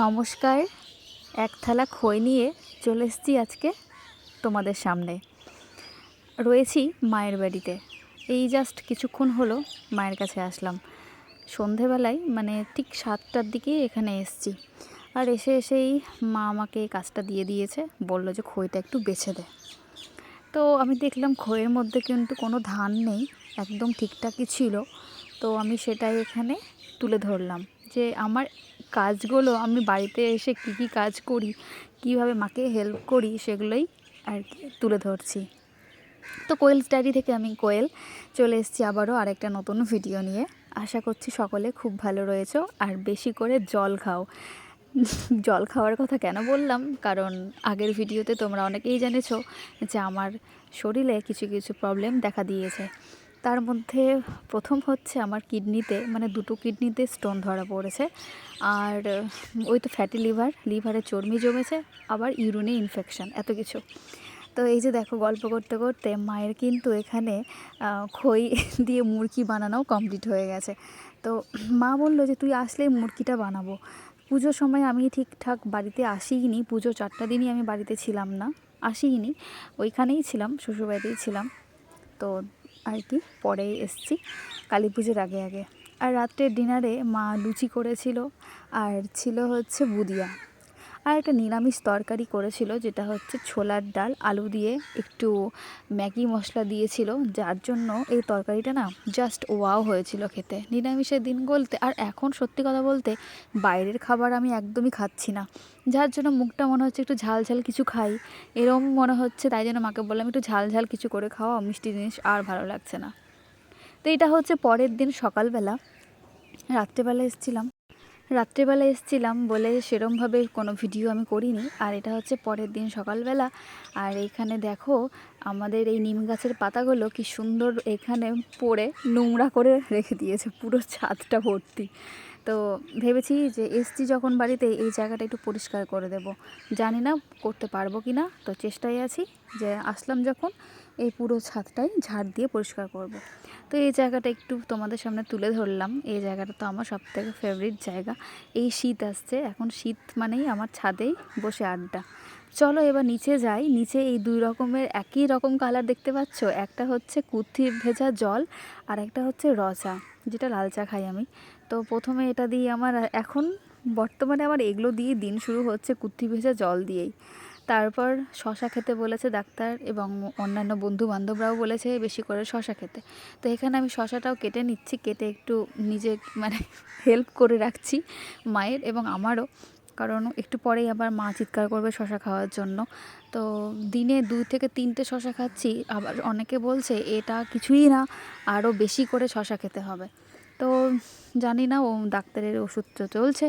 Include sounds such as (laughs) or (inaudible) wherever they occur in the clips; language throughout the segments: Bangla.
নমস্কার। এক থালা খই নিয়ে চলে এসেছি আজকে তোমাদের সামনে। রয়েছি মায়ের বাড়িতে। এই জাস্ট কিছুক্ষণ হলো মায়ের কাছে আসলাম। সন্ধেবেলায় মানে ঠিক সাতটার দিকে এখানে এসেছি। আর এসে এসেই মা আমাকে কাজটা দিয়ে দিয়েছে, বলল যে খইটা একটু বেছে দে। তো আমি দেখলাম খইয়ের মধ্যে কিন্তু কোনো ধান নেই, একদম ঠিকঠাকই ছিল। তো আমি সেটাই এখানে তুলে ধরলাম যে আমার কাজগুলো, আমি বাড়িতে এসে কী কী কাজ করি, কীভাবে মাকে হেল্প করি, সেগুলোই আর কি তুলে ধরছি। তো কোয়েল স্টাডি থেকে আমি কোয়েল, চলে এসেছি আবারও আরেকটা নতুন ভিডিও নিয়ে। আশা করছি সকলে খুব ভালো রয়েছো, আর বেশি করে জল খাও। জল খাওয়ার কথা কেন বললাম? কারণ আগের ভিডিওতে তোমরা অনেকেই জেনেছো যে আমার শরীরে কিছু কিছু প্রবলেম দেখা দিয়েছে। তার মধ্যে প্রথম হচ্ছে আমার কিডনিতে মানে দুটো কিডনিতে স্টোন ধরা পড়েছে। আর ওই তো ফ্যাটি লিভার লিভারে চর্মি জমেছে, আবার ইউরিনে ইনফেকশন এত কিছু। তো এই যে দেখো, গল্প করতে করতে মায়ের কিন্তু এখানে খই (laughs) দিয়ে মুরগি বানানোও কমপ্লিট হয়ে গেছে। তো মা বলল যে, তুই আসলেই মুরগিটা বানাবো। পুজোর সময় আমি ঠিকঠাক বাড়িতে আসিনি পুজো চারটা দিনই আমি বাড়িতে ছিলাম না আসিনি ওইখানেই ছিলাম, শ্বশুরবাড়িতেই ছিলাম। তো আর কি পরে এসছি। কালী পুজোর আগে আগে। আর রাত্রে ডিনারে মা লুচি করেছিল। আর ছিল হচ্ছে বুদিয়া। আর একটা নিরামিষ তরকারি করেছিল, যেটা হচ্ছে ছোলার ডাল, আলু দিয়ে একটু ম্যাগি মশলা দিয়েছিল। যার জন্য এই তরকারিটা না জাস্ট ওয়াও হয়েছিল খেতে। নিরামিষের দিন বলতে, আর এখন সত্যি কথা বলতে বাইরের খাবার আমি একদমই খাচ্ছি না। যার জন্য মুখটা মনে হচ্ছে একটু ঝাল ঝাল কিছু খাই। এরম মনে হচ্ছে, তাই জন্য মাকে বললাম একটু ঝাল ঝাল কিছু করে খাওয়া মিষ্টি জিনিস আর ভালো লাগছে না। তো এটা হচ্ছে পরের দিন সকালবেলা। রাত্রেবেলা এসেছিলাম। রাত্রেবেলা এসেছিলাম বলে সেরমভাবে কোনো ভিডিও আমি করিনি। আর এটা হচ্ছে পরের দিন সকালবেলা। আর এখানে দেখো আমাদের এই নিম গাছের পাতাগুলো কি সুন্দর এখানে পড়ে নোংরা করে রেখে দিয়েছে, পুরো ছাদটা ভর্তি। তো ভেবেছি যে এসছি যখন বাড়িতে, এই জায়গাটা একটু পরিষ্কার করে দেব। জানি না করতে পারব কি না, তো চেষ্টায় আছি যে আসলাম যখন এই পুরো ছাদটাই ঝাড় দিয়ে পরিষ্কার করব। তো এই জায়গাটা একটু তোমাদের সামনে তুলে ধরলাম। এই জায়গাটা তো আমার সবথেকে ফেভারিট জায়গা। এই শীত আসছে, এখন শীত মানেই আমার ছাদেই বসে আড্ডা। চলো এবার নিচে যাই। নিচে এই দুই রকমের একই রকম কালার দেখতে পাচ্ছ। একটা হচ্ছে কুথি ভেজা জল আর একটা হচ্ছে র চা যেটা লাল চা খাই আমি। তো প্রথমে এটা দিয়ে আমার এখন বর্তমানে আমার এগুলো দিয়ে দিন শুরু হচ্ছে কুত্তি ভেজা জল দিয়েই। তারপর শশা খেতে বলেছে ডাক্তার এবং অন্যান্য বন্ধু বান্ধবরাও বলেছে বেশি করে শশা খেতে। তো এখানে আমি শশাটাও কেটে নিচ্ছি, কেটে একটু নিজে মানে (laughs) হেল্প করে রাখছি মায়ের এবং আমারও। কারণ একটু পরেই আবার মা চিৎকার করবে শশা খাওয়ার জন্য। তো দিনে দুই থেকে তিনটে শশা খাচ্ছি, আবার অনেকে বলছে এটা কিছুই না, আরও বেশি করে শশা খেতে হবে। তো জানি না, ও ডাক্তারের ওষুধ তো চলছে।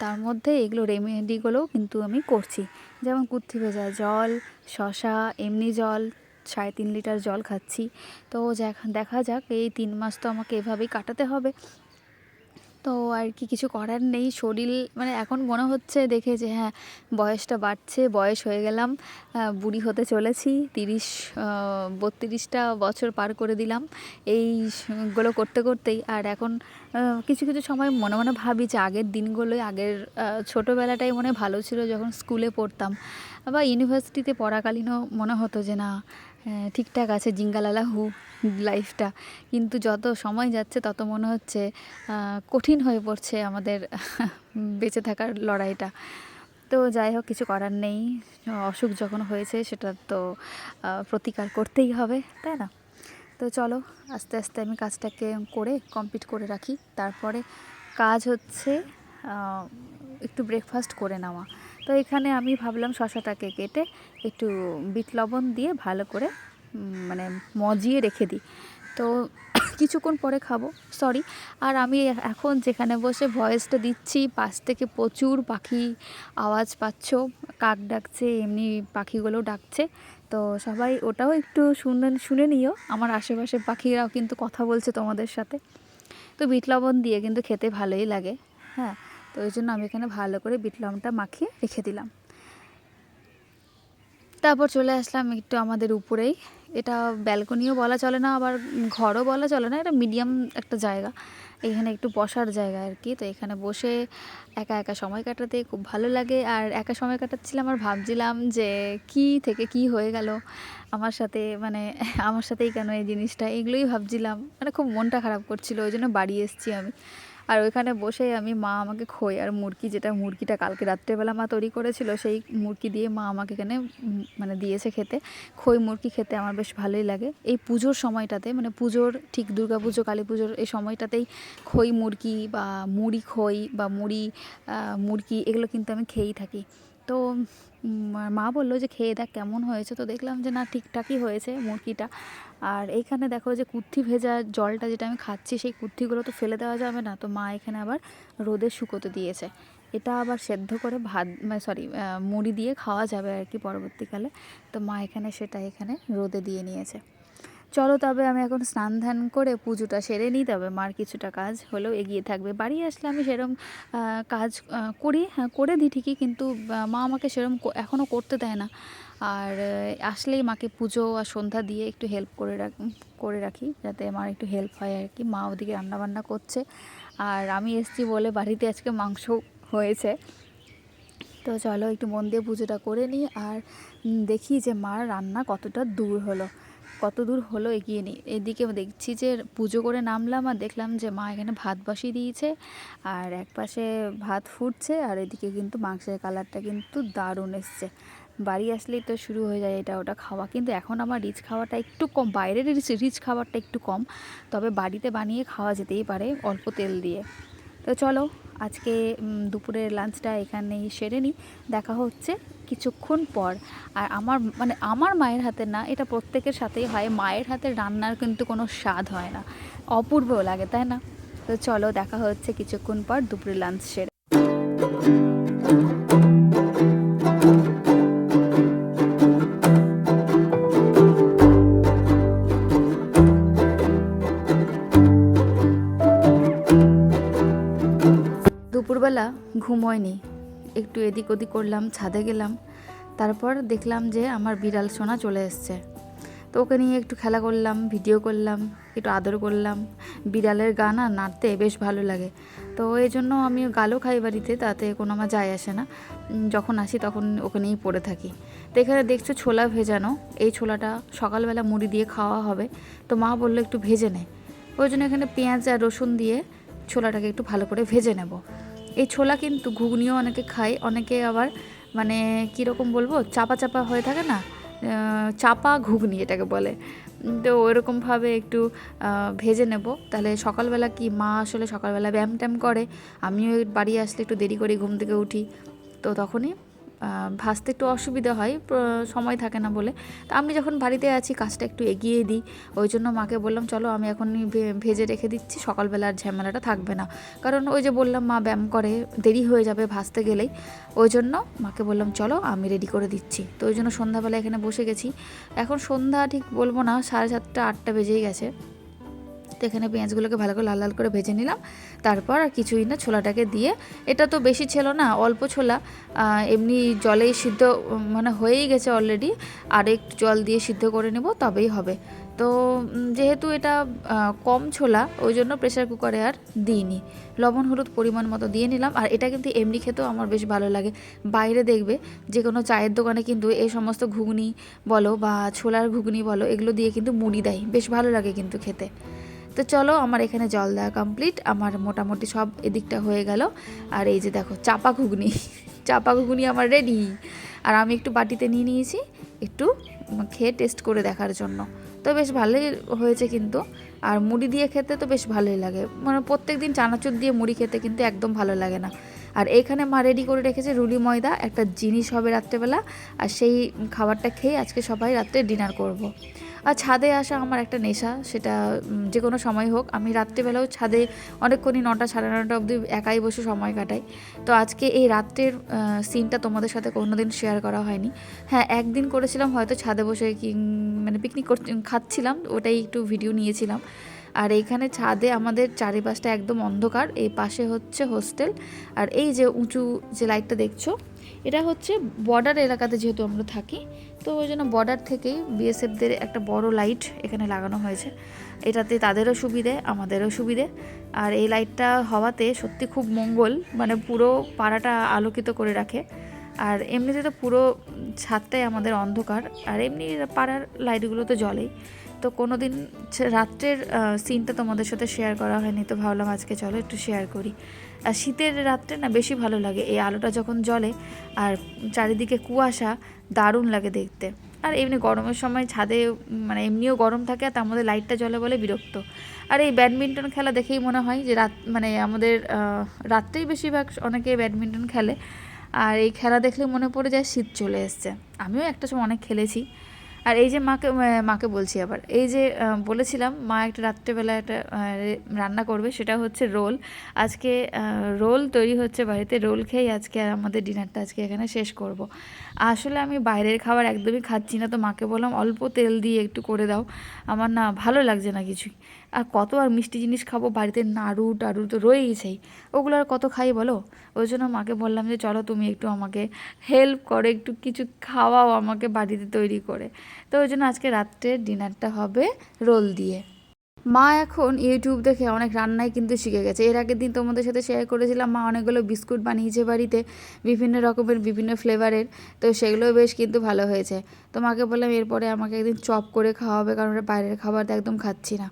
তার মধ্যে এগুলো রেমেডিগুলোও কিন্তু আমি করছি। যেমন কুর্তি ভেজা জল, শশা, এমনি জল, সাড়ে তিন লিটার জল খাচ্ছি। তো দেখা যাক, এই তিন মাস তো আমাকে এভাবেই কাটাতে হবে। তো আর কি কিছু করার নেই। শরীর মানে এখন মনে হচ্ছে দেখে যে হ্যাঁ বয়সটা বাড়ছে, বয়স হয়ে গেলাম। বুড়ি হতে চলেছি। তিরিশ বত্রিশটা বছর পার করে দিলাম এইগুলো করতে করতেই। আর এখন কিছু কিছু সময় মনে মনে ভাবি যে আগের দিনগুলোই, আগের ছোটোবেলাটাই মনে ভালো ছিল যখন স্কুলে পড়তাম। বা ইউনিভার্সিটিতে পড়াকালীনও মনে হতো যে না ঠিকঠাক আছে, জিঙ্গালালা হু লাইফটা কিন্তু যত সময় যাচ্ছে, তত মনে হচ্ছে কঠিন হয়ে পড়ছে আমাদের (laughs) বেঁচে থাকার লড়াইটা। তো যাই হোক, কিছু করার নেই। অসুখ যখন হয়েছে, সেটা তো প্রতিকার করতেই হবে, তাই না? তো চলো, আস্তে আস্তে আমি কাজটাকে করে কমপ্লিট করে রাখি। তারপরে কাজ হচ্ছে একটু ব্রেকফাস্ট করে নেওয়া। তো এখানে আমি ভাবলাম শশাটাকে কেটে একটু বিট লবণ দিয়ে ভালো করে মানে মজিয়ে রেখে দিই। তো (coughs) কিছুক্ষণ পরে খাব সরি আর আমি এখন যেখানে বসে ভয়েসটা দিচ্ছি, পাশ থেকে প্রচুর পাখি আওয়াজ পাচ্ছ, কাক ডাকছে, এমনি পাখিগুলো ডাকছে। তো সবাই ওটাও একটু শুনে শুনে নিও, আমার আশেপাশে পাখিরাও কিন্তু কথা বলছে তোমাদের সাথে। তো বিট লবণ দিয়ে কিন্তু খেতে ভালোই লাগে হ্যাঁ। তো ওই জন্য আমি এখানে ভালো করে বিট লবণটা মাখিয়ে রেখে দিলাম। তারপর চলে আসলাম একটু আমাদের উপরেই। এটা ব্যালকনিও বলা চলে না, আবার ঘরও বলা চলে না, এটা মিডিয়াম একটা জায়গা। এখানে একটু বসার জায়গা আর কি, তো এখানে বসে একা একা সময় কাটাতে খুব ভালো লাগে। আর একা সময় কাটাচ্ছিলাম আর ভাবছিলাম যে কি থেকে কি হয়ে গেল। আমার সাথে মানে আমার সাথেই কেন এই জিনিসটা, এগুলোই ভাবছিলাম। মানে খুব মনটা খারাপ করছিল, ওই জন্য বাড়ি এসেছি আমি। আর ওইখানে বসেই আমি মা আমাকে খই আর মুরগি যেটা, মুরগিটা কালকে রাত্রেবেলা মা তৈরি করেছিল, সেই মুরগি দিয়ে মা আমাকে এখানে মানে দিয়েছে খেতে। খই মুরগি খেতে আমার বেশ ভালোই লাগে। এই পুজোর সময়টাতে মানে পুজোর ঠিক দুর্গা পুজো, কালী পুজোর এই সময়টাতেই খই মুরগি বা মুড়ি খই বা মুড়ি মুরগি এগুলো কিন্তু আমি খেয়েই থাকি। তো মা বলল যে, খেয়ে দেখ কেমন হয়েছে। তো দেখলাম যে, না, ঠিকঠাকই হয়েছে মুরগিটা। আর এইখানে দেখো যে কুর্তি ভেজা জলটা যেটা আমি খাচ্ছি, সেই কুর্তিগুলো তো ফেলে দেওয়া যাবে না। তো মা এখানে আবার রোদে শুকোতে দিয়েছে। এটা আবার সেদ্ধ করে ভাত মানে সরি মুড়ি দিয়ে খাওয়া যাবে আর কি পরবর্তীকালে। তো মা এখানে সেটা এখানে রোদে দিয়ে নিয়েছে। চলো তবে আমি এখন স্নান ধান করে পুজোটা সেরে নিই, তবে মার কিছুটা কাজ হলেও এগিয়ে থাকবে। বাড়ি আসলে আমি সেরম কাজ করি হ্যাঁ করে দিই ঠিকই, কিন্তু মা আমাকে সেরম এখনও করতে দেয় না। আর আসলেই মাকে পুজো আর সন্ধ্যা দিয়ে একটু হেল্প করে রাখ, করে রাখি, যাতে আমার একটু হেল্প হয় আর কি। মা ওদিকে রান্নাবান্না করছে। আর আমি এসছি বলে বাড়িতে আজকে মাংস হয়েছে। তো চলো একটু মন দিয়ে পুজোটা করে নিই। আর দেখি যে মার রান্না কতটা দূর হলো। কত দূর হলো এগিয়ে নিই। এদিকে দেখছি যে পুজো করে নামলাম আর দেখলাম যে মা এখানে ভাত বসিয়ে দিয়েছে আর এক পাশে ভাত ফুটছে আর এদিকে কিন্তু মাংসের কালারটা কিন্তু দারুণ এসছে। বাড়ি আসলেই তো শুরু হয়ে যায় এটা ওটা খাওয়া। কিন্তু এখন আমার রিচ খাওয়াটা একটু কম, বাইরের রিচ রিচ খাবারটা একটু কম। তবে বাড়িতে বানিয়ে খাওয়া যেতেই পারে অল্প তেল দিয়ে। তো চলো আজকে দুপুরের লাঞ্চটা এখানেই সেরে নিই। দেখা হচ্ছে কিছুক্ষণ পর। আর আমার মানে আমার মায়ের হাতে না, এটা প্রত্যেকের সাথেই হয়। মায়ের হাতে রান্নার কিন্তু কোনো স্বাদ হয় না। অপূর্বও লাগে, তাই না? তো চলো দেখা হচ্ছে কিছুক্ষণ পর, দুপুরের লাঞ্চ সেরে। ঘুমোয়নি। একটু এদিক ওদিক করলাম, ছাদে গেলাম। তারপর দেখলাম যে আমার বিড়াল সোনা চলে এসছে। তো ওকে নিয়ে একটু খেলা করলাম, ভিডিও করলাম, একটু আদর করলাম। বিড়ালের গান আর নাড়তে বেশ ভালো লাগে। তো এই জন্য আমি গালও খাই বাড়িতে, তাতে কোনো আমার যায় আসে না। যখন আসি তখন ওকে নিয়েই পড়ে থাকি। তো এখানে দেখছ ছোলা ভেজানো। এই ছোলাটা সকালবেলা মুড়ি দিয়ে খাওয়া হবে। তো মা বলল একটু ভেজে নে। ওই জন্য এখানে পেঁয়াজ আর রসুন দিয়ে ছোলাটাকে একটু ভালো করে ভেজে নেব। এই ছোলা কিন্তু ঘুগনিও অনেকে খায়, অনেকে আবার মানে কীরকম বলব, চাপা চাপা হয়ে থাকে না চাপা ঘুগনি এটাকে বলে। তো ওইরকমভাবে একটু ভেজে নেব। তাহলে সকালবেলা কি মা আসলে সকালবেলা ব্যায়াম ট্যাম করে, আমিও বাড়ি আসলে একটু দেরি করে ঘুম থেকে উঠি। তো তখনই ভাজতে একটু অসুবিধা হয় সময় থাকে না বলে। তা আমি যখন বাড়িতে আছি, কাজটা একটু এগিয়ে দিই। ওই জন্য মাকে বললাম, চলো, আমি এখনই ভেজে রেখে দিচ্ছি, সকালবেলা আর ঝামেলাটা থাকবে না। কারণ ওই যে বললাম, মা ব্যায়াম করে, দেরি হয়ে যাবে ভাজতে গেলেই। ওই জন্য মাকে বললাম, চলো, আমি রেডি করে দিচ্ছি। তো ওই জন্য সন্ধ্যাবেলা এখানে বসে গেছি। এখন সন্ধ্যা ঠিক বলব না, সাড়ে সাতটা, আটটা বেজেই গেছে। তো এখানে পেঁয়াজগুলোকে ভালো করে লাল লাল করে ভেজে নিলাম। তারপর আর কিছুই না, ছোলাটাকে দিয়ে। এটা তো বেশি ছিল না, অল্প ছোলা। এমনি জলেই সিদ্ধ মানে হয়েই গেছে অলরেডি আর একটু জল দিয়ে সিদ্ধ করে নেব, তবেই হবে। তো যেহেতু এটা কম ছোলা, ওই জন্য প্রেশার কুকারে আর দিইনি। লবণ, হলুদ পরিমাণ মতো দিয়ে নিলাম। আর এটা কিন্তু এমনি খেতেও আমার বেশ ভালো লাগে। বাইরে দেখবে যে কোনো চায়ের দোকানে কিন্তু এই সমস্ত ঘুগনি বলো বা ছোলার ঘুগনি বলো, এগুলো দিয়ে কিন্তু মুড়ি দেয়। বেশ ভালো লাগে কিন্তু খেতে। তো চলো, আমার এখানে জল দেওয়া কমপ্লিট আমার মোটামুটি সব এদিকটা হয়ে গেল। আর এই যে দেখো, চাপা ঘুগনি। (laughs) চাপা ঘুগনি আমার রেডি আর আমি একটু বাটিতে নিয়ে নিয়েছি, একটু খেয়ে টেস্ট করে দেখার জন্য। তো বেশ ভালোই হয়েছে কিন্তু। আর মুড়ি দিয়ে খেতে তো বেশ ভালোই লাগে। মানে প্রত্যেক দিন চানাচুর দিয়ে মুড়ি খেতে কিন্তু একদম ভালো লাগে না। আর এইখানে মা রেডি করে রেখেছে রুলি ময়দা, একটা জিনিস হবে রাত্রেবেলা, আর সেই খাবারটা খেয়ে আজকে সবাই রাত্রে ডিনার করব। আর ছাদে আসা আমার একটা নেশা, সেটা যে কোনো সময় হোক। আমি রাত্রেবেলাও ছাদে অনেকক্ষণই নটা সাড়ে নটা অবধি একাই বসে সময় কাটাই। তো আজকে এই রাত্রের সিনটা তোমাদের সাথে কোনো দিন শেয়ার করা হয়নি। হ্যাঁ একদিন করেছিলাম হয়তো ছাদে বসে কি মানে পিকনিক করছি, খাচ্ছিলাম, ওটাই একটু ভিডিও নিয়েছিলাম। আর এইখানে ছাদে আমাদের চারিপাশটা একদম অন্ধকার, এই পাশে হচ্ছে হোস্টেল। আর এই যে উঁচু যে লাইটটা দেখছ, এটা হচ্ছে বর্ডার এলাকাতে যেহেতু আমরা থাকি, তো ওই জন্য বর্ডার থেকেই বিএসএফদের একটা বড় লাইট এখানে লাগানো হয়েছে। এটাতে তাদেরও সুবিধে, আমাদেরও সুবিধে। আর এই লাইটটা হওয়াতে সত্যি খুব মঙ্গল মানে পুরো পাড়াটা আলোকিত করে রাখে। আর এমনিতে তো পুরো ছাদটাই আমাদের অন্ধকার, আর এমনি পাড়ার লাইটগুলো তো জ্বলেই। তো কোনো দিন রাত্রের সিনটা তোমাদের সাথে শেয়ার করা হয়নি, তো ভাবলাম আজকে চলো একটু শেয়ার করি। আর শীতের রাত্রে না বেশি ভালো লাগে, এই আলোটা যখন জ্বলে আর চারিদিকে কুয়াশা, দারুণ লাগে দেখতে। আর এমনি গরমের সময় ছাদে মানে এমনিও গরম থাকে আর তার মধ্যে লাইটটা জ্বলে বলে বিরক্ত। আর এই ব্যাডমিন্টন খেলা দেখেই মনে হয় যে রাত মানে আমাদের রাত্রেই বেশিরভাগ অনেকে ব্যাডমিন্টন খেলে। আর এই খেলা দেখলে মনে পড়ে যায় শীত চলে এসছে। আমিও একটা সময় অনেক খেলেছি। আর এই যে মাকে মাকে বলছি আবার, এই যে বলেছিলাম, মা একটা রাত্রেবেলা একটা রান্না করবে, সেটা হচ্ছে রোল। আজকে রোল তৈরি হচ্ছে বাড়িতে, রোল খেয়েই আজকে আর আমাদের ডিনারটা আজকে এখানে শেষ করব। আসলে আমি বাইরের খাবার একদমই খাচ্ছি না, তো মাকে বললাম, অল্প তেল দিয়ে একটু করে দাও। আমার না ভালো লাগছে না কিছুই। আর কত আর মিষ্টি জিনিস খাব? বাড়িতে নাড়ু টাড়ু তো রয়েইছেই। ওগুলো আর কত খাই বলো? ওই জন্য মাকে বললাম যে, চলো তুমি একটু আমাকে হেল্প করো, একটু কিছু খাওয়াও আমাকে বাড়িতে তৈরি করে। তো ওই জন্য আজকে রাত্রে ডিনারটা হবে রোল দিয়ে। মা এখন ইউটিউব দেখে অনেক রান্নাই কিন্তু শিখে গেছে। এর আগের দিন তোমাদের সাথে শেয়ার করেছিলাম, মা অনেকগুলো বিস্কুট বানিয়েছে বাড়িতে, বিভিন্ন রকমের, বিভিন্ন ফ্লেভারের তো সেগুলো বেশ কিন্তু ভালো হয়েছে। তো মাকে বললাম, এরপরে আমাকে একদিন চপ করে খাওয়াবে, কারণ বাইরের খাবার তো একদম খাচ্ছি না।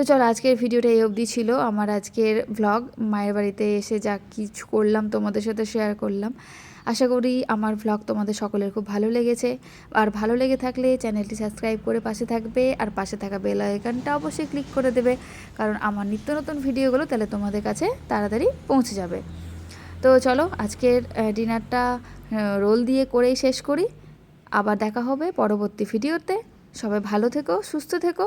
তো চলো, আজকের ভিডিওটা এই অবধি ছিল। আমার আজকের ভ্লগ মায়ের বাড়িতে এসে যা কিছু করলাম তোমাদের সাথে শেয়ার করলাম। আশা করি আমার ভ্লগ তোমাদের সকলের খুব ভালো লেগেছে। আর ভালো লেগে থাকলে চ্যানেলটি সাবস্ক্রাইব করে পাশে থাকবে। আর পাশে থাকা বেল আইকনটা অবশ্যই ক্লিক করে দেবে। কারণ আমার নিত্য নতুন ভিডিওগুলো তাহলে তোমাদের কাছে তাড়াতাড়ি পৌঁছে যাবে। তো চলো, আজকের ডিনারটা রোল দিয়ে করেই শেষ করি। আবার দেখা হবে পরবর্তী ভিডিওতে। সবাই ভালো থেকো, সুস্থ থেকো।